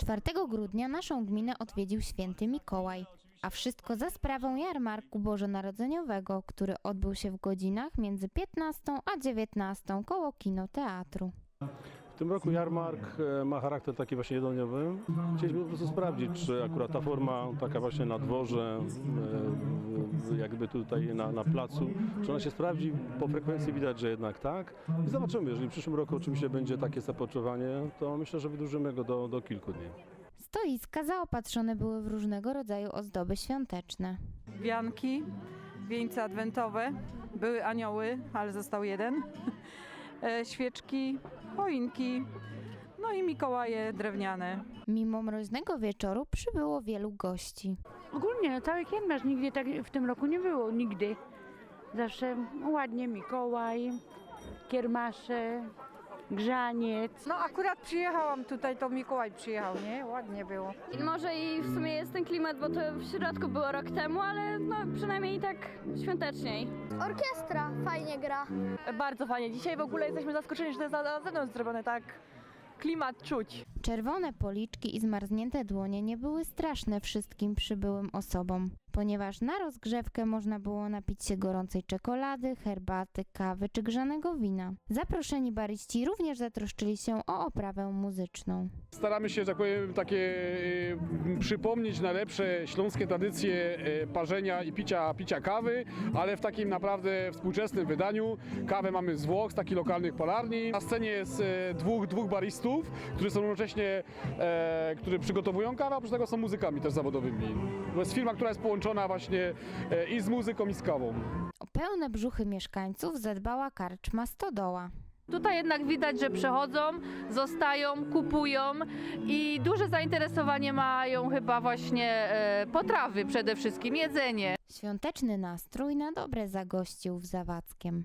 4 grudnia naszą gminę odwiedził święty Mikołaj, a wszystko za sprawą jarmarku bożonarodzeniowego, który odbył się w godzinach między 15 a 19 koło kinoteatru. W tym roku jarmark e, ma charakter taki właśnie jednodniowy. Chcieliśmy po prostu sprawdzić, czy akurat ta forma taka właśnie na dworze, e, jakby tutaj na, na placu, czy ona się sprawdzi. Po frekwencji widać, że jednak tak. I zobaczymy, jeżeli w przyszłym roku oczywiście będzie takie zapotrzebowanie, to myślę, że wydłużymy go do, do kilku dni. Stoiska zaopatrzone były w różnego rodzaju ozdoby świąteczne. wianki, wieńce adwentowe, były anioły, ale został jeden, e, świeczki, choinki, no i Mikołaje drewniane. Mimo mroźnego wieczoru przybyło wielu gości. Ogólnie cały kiermasz nigdy tak w tym roku nie było, nigdy. Zawsze ładnie Mikołaj, kiermasze, grzaniec. No akurat przyjechałam tutaj, to Mikołaj przyjechał, nie? Ładnie było. I może i w sumie jest ten klimat, bo to w środku było rok temu, ale no przynajmniej tak świąteczniej. Orkiestra fajnie gra. Bardzo fajnie. Dzisiaj w ogóle jesteśmy zaskoczeni, że to jest na, na zewnątrz zrobione tak. Klimat czuć. Czerwone policzki i zmarznięte dłonie nie były straszne wszystkim przybyłym osobom, ponieważ na rozgrzewkę można było napić się gorącej czekolady, herbaty, kawy czy grzanego wina. Zaproszeni baryści również zatroszczyli się o oprawę muzyczną. Staramy się, że tak powiem, takie e, przypomnieć najlepsze śląskie tradycje e, parzenia i picia, picia kawy, ale w takim naprawdę współczesnym wydaniu. Kawę mamy z Włoch, z takich lokalnych palarni. Na scenie jest e, dwóch, dwóch baristów, którzy są równocześnie, e, którzy przygotowują kawę, a oprócz tego są muzykami też zawodowymi. To jest firma, która jest połączona właśnie e, i z muzyką, i z kawą. O pełne brzuchy mieszkańców zadbała karczma Stodoła. Tutaj jednak widać, że przechodzą, zostają, kupują i duże zainteresowanie mają chyba właśnie e, potrawy przede wszystkim, jedzenie. Świąteczny nastrój na dobre zagościł w Zawadzkiem.